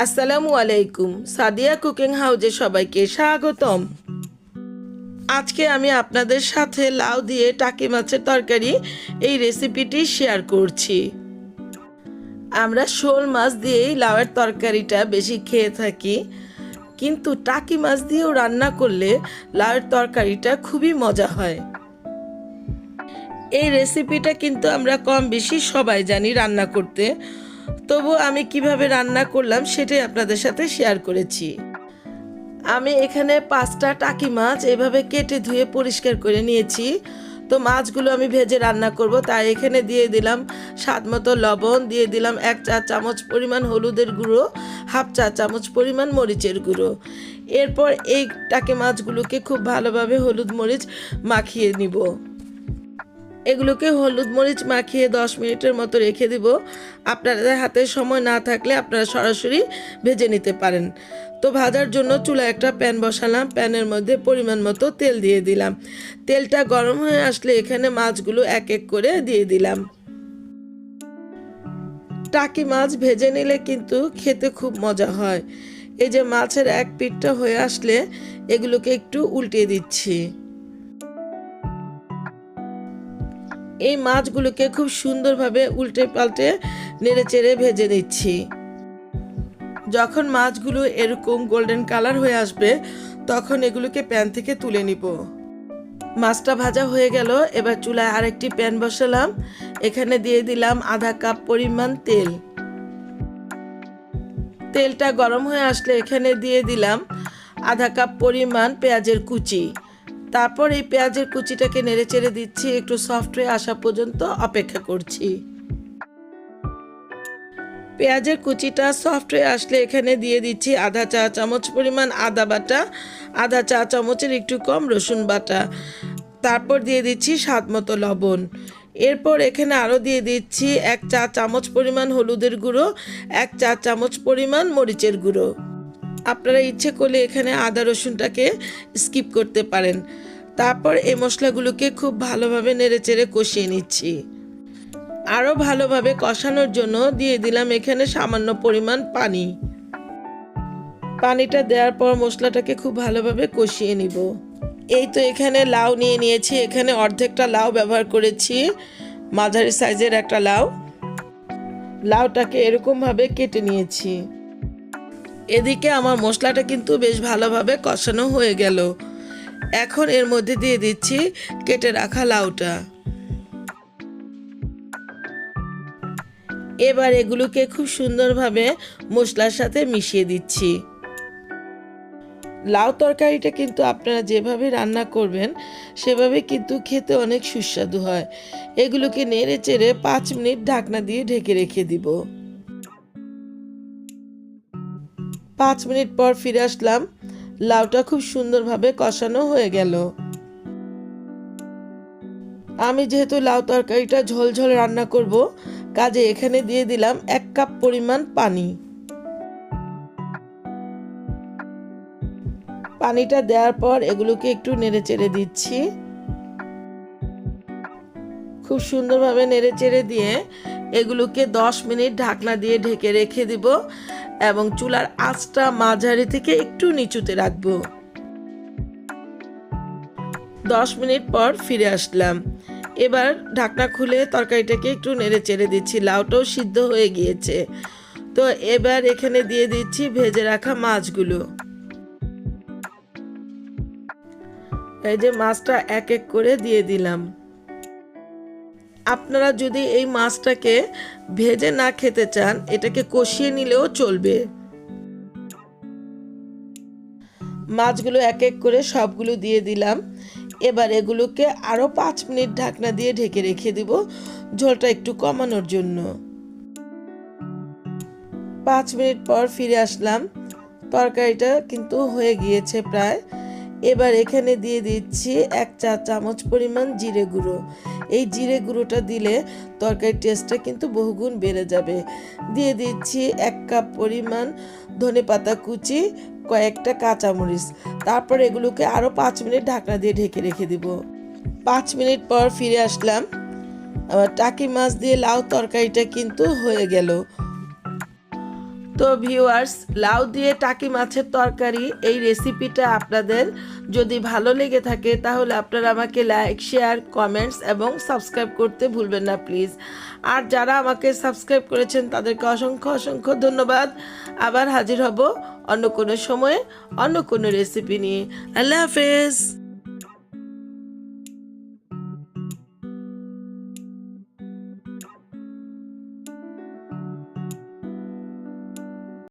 আসসালামু আলাইকুম। সাদিয়া কুকিং হাউজে সবাইকে স্বাগতম। আজকে আমি আপনাদের সাথে লাউ দিয়ে টাকি মাছের তরকারি এই রেসিপিটি শেয়ার করছি। আমরা শোল মাছ দিয়েই লাউয়ের তরকারিটা বেশি খেয়ে থাকি, কিন্তু টাকি মাছ দিয়েও রান্না করলে লাউয়ের তরকারিটা খুবই মজা হয়। এই রেসিপিটা কিন্তু আমরা কম বেশি সবাই জানি রান্না করতে। তবু আমি কীভাবে রান্না করলাম সেটাই আপনাদের সাথে শেয়ার করেছি। আমি এখানে পাঁচটা টাকি মাছ এভাবে কেটে ধুয়ে পরিষ্কার করে নিয়েছি। তো মাছগুলো আমি ভেজে রান্না করব, তাই এখানে দিয়ে দিলাম স্বাদ মতো লবণ, দিয়ে দিলাম এক চা চামচ পরিমাণ হলুদের গুঁড়ো, হাফ চা চামচ পরিমাণ মরিচের গুঁড়ো। এরপর এই টাকি মাছগুলোকে খুব ভালোভাবে হলুদ মরিচ মাখিয়ে নিব। এগুলোকে হলুদ মরিচ মাখিয়ে দশ মিনিটের মতো রেখে দিব। আপনাদের হাতে সময় না থাকলে আপনারা সরাসরি ভেজে নিতে পারেন। তো ভাজার জন্য চুলা একটা প্যান বসালাম। প্যানের মধ্যে পরিমাণ মতো তেল দিয়ে দিলাম। তেলটা গরম হয়ে আসলে এখানে মাছগুলো এক এক করে দিয়ে দিলাম। টাকি মাছ ভেজে নিলে কিন্তু খেতে খুব মজা হয়। এই যে মাছের এক পিঠটা হয়ে আসলে এগুলোকে একটু উল্টিয়ে দিচ্ছি। এই মাছগুলোকে খুব সুন্দরভাবে উল্টে পাল্টে নেড়ে চেড়ে ভেজে নিচ্ছি। যখন মাছগুলো এরকম গোল্ডেন কালার হয়ে আসবে, তখন এগুলোকে প্যান থেকে তুলে নিব। মাছটা ভাজা হয়ে গেল, এবার চুলায় আরেকটি প্যান বসালাম। এখানে দিয়ে দিলাম আধা কাপ পরিমাণ তেল। তেলটা গরম হয়ে আসলে এখানে দিয়ে দিলাম আধা কাপ পরিমাণ পেঁয়াজের কুচি। তারপর এই পেঁয়াজের কুচিটাকে নেড়ে চেড়ে দিচ্ছি, একটু সফট হয়ে আসা পর্যন্ত অপেক্ষা করছি। পেঁয়াজের কুচিটা সফট হয়ে আসলে এখানে দিয়ে দিচ্ছি আধা চা চামচ পরিমাণ আদা বাটা, আধা চা চামচের একটু কম রসুন বাটা। তারপর দিয়ে দিচ্ছি স্বাদ মতো লবণ। এরপর এখানে আরও দিয়ে দিচ্ছি এক চা চামচ পরিমাণ হলুদের গুঁড়ো, এক চা চামচ পরিমাণ মরিচের গুঁড়ো। আপনারা ইচ্ছে করলে এখানে আদা রসুনটাকে স্কিপ করতে পারেন। তারপর এই মশলাগুলোকে খুব ভালোভাবে নেড়েচেড়ে কষিয়ে নিচ্ছি। আরও ভালোভাবে কষানোর জন্য দিয়ে দিলাম এখানে সামান্য পরিমাণ পানি। পানিটা দেওয়ার পর মশলাটাকে খুব ভালোভাবে কষিয়ে নিব। এই তো এখানে লাউ নিয়ে নিয়েছি, এখানে অর্ধেকটা লাউ ব্যবহার করেছি। মাঝারি সাইজের একটা লাউ। লাউটাকে এরকমভাবে কেটে নিয়েছি। এদিকে আমার মশলাটা কিন্তু বেশ ভালোভাবে কষানো হয়ে গেল। এখন এর মধ্যে দিয়ে দিচ্ছি কেটে রাখা লাউটা। এবার এগুলোকে খুব সুন্দরভাবে মশলার সাথে মিশিয়ে দিচ্ছি। লাউ তরকারিটা কিন্তু আপনারা যেভাবে রান্না করবেন, সেভাবে কিন্তু খেতে অনেক সুস্বাদু হয়। এগুলোকে নেড়ে চেড়ে পাঁচ মিনিট ঢাকনা দিয়ে ঢেকে রেখে দিব। পাঁচ মিনিট পর ফিরে আসলাম। লাউটা খুব সুন্দরভাবে কষানো হয়ে গেল। আমি যেহেতু লাউ তরকারিটা ঝোল ঝোল রান্না করব, কাজে এখানে দিয়ে দিলাম এক কাপ পরিমাণ পানি। পানিটা দেওয়ার পর এগুলোকে একটু নেড়ে চেড়ে দিচ্ছি। খুব সুন্দরভাবে নেড়ে চেড়ে দিয়ে এগুলোকে দশ মিনিট ঢাকনা দিয়ে ঢেকে রেখে দিব এবং চুলার আঁচটা মাঝারি থেকে একটু নিচুতে রাখব। দশ মিনিট পর ফিরে আসলাম। এবার ঢাকনা খুলে তরকারিটাকে একটু নেড়ে চেড়ে দিচ্ছি, লাউটাও সিদ্ধ হয়ে গিয়েছে। তো এবার এখানে দিয়ে দিচ্ছি ভেজে রাখা মাছগুলো। এই যে মাছটা এক এক করে দিয়ে দিলাম। আপনারা যদি এই মাছটাকে ভেজে না খেতে চান, এটাকে কষিয়ে নিলেও চলবে। মাছগুলো এক এক করে সবগুলো দিয়ে দিলাম। এবার এগুলোকে আরও পাঁচ মিনিট ঢাকনা দিয়ে ঢেকে রেখে দিব, ঝোলটা একটু কমানোর জন্য। পাঁচ মিনিট পর ফিরে আসলাম। তরকারিটা কিন্তু হয়ে গিয়েছে প্রায়। এবার এখানে দিয়ে দিচ্ছি এক চা চামচ পরিমাণ জিরে গুঁড়ো। এই জিরে গুঁড়োটা দিলে তরকারির টেস্টটা কিন্তু বহুগুণ বেড়ে যাবে। দিয়ে দিচ্ছি এক কাপ পরিমাণ ধনে পাতা কুচি, কয়েকটা কাঁচামরিচ। তারপর এগুলোকে আরও পাঁচ মিনিট ঢাকনা দিয়ে ঢেকে রেখে দিব। পাঁচ মিনিট পর ফিরে আসলাম। আমার টাকি মাছ দিয়ে লাউ তরকারিটা কিন্তু হয়ে গেল। তো ভিউয়ার্স লাউ দিয়ে টাকি মাছের তরকারি, এই রেসিপিটা আপনাদের যদি ভালো লেগে থাকে, তাহলে আপনারা আমাকে লাইক শেয়ার কমেন্টস এবং সাবস্ক্রাইব করতে ভুলবেন না প্লিজ আর যারা আমাকে সাবস্ক্রাইব করেছেন, তাদেরকে অসংখ্য অসংখ্য ধন্যবাদ। আবার হাজির হব অন্য কোনো সময়ে, অন্য কোনো রেসিপি নিয়ে। আল্লাহ হাফেজ।